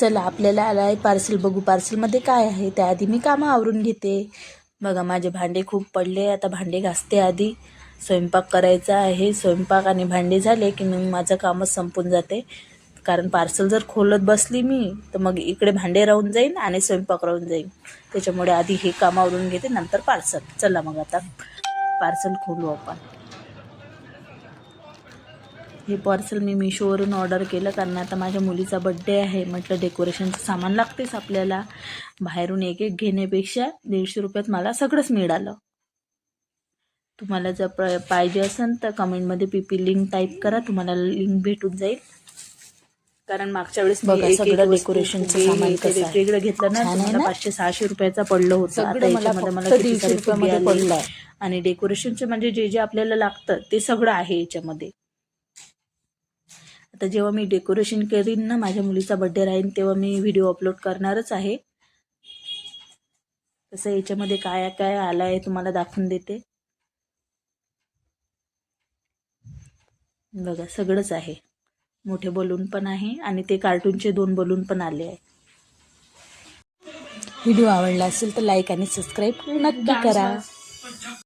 चला आपल्याला आला आहे पार्सल बघू पार्सलमध्ये काय आहे. त्याआधी मी कामं आवरून घेते. बघा माझे भांडे खूप पडले. आता भांडे घासते आधी. स्वयंपाक करायचा आहे. स्वयंपाक आणि भांडे झाले की मग माझं कामच संपून जाते. कारण पार्सल जर खोलत बसली मी तर मग इकडे भांडे राहून जाईन आणि स्वयंपाक राहून जाईन. त्याच्यामुळे आधी हे काम आवरून घेते नंतर पार्सल चला मग आता. पार्सल खोलू आपण. हे पार्सल मी मिशोवरून ऑर्डर केलं कारण आता माझ्या मुलीचा बड्डे आहे म्हटलं डेकोरेशनचं सामान लागतेच आपल्याला बाहेरून एक एक घेण्यापेक्षा दीडशे रुपयात मला सगळंच मिळालं तुम्हाला जर प पाहिजे असेल तर कमेंटमध्ये पी पी लिंक टाईप करा तुम्हाला लिंक भेटून जाईल कारण मागच्या वेळेस बघा, सगळं फुगे सामान. वेगवेगळं घेतलं ना ना? पाचशे सहाशे रुपयाचा पडलं होतं आता याच्यामध्ये मला किती दीडशे सारे रुपयामध्ये आले. पडलंय. आणि डेकोरेशनचे म्हणजे जे जे आपल्याला लागतं ते सगळं आहे याच्यामध्ये तर जेव्हा मी डेकोरेशन करीन ना माझ्या मुलीचा बड्डे राहीन तेव्हा मी व्हिडिओ अपलोड करणारच आहे. तसं याच्यामध्ये काय काय आलं आहे तुम्हाला दाखवून देते. बघा सगळंच आहे. मोठे बलून पण आहे आणि ते कार्टूनचे दोन बलून पण आले आहे व्हिडिओ आवडला असेल तर लाईक आणि सबस्क्राईब नक्की करा.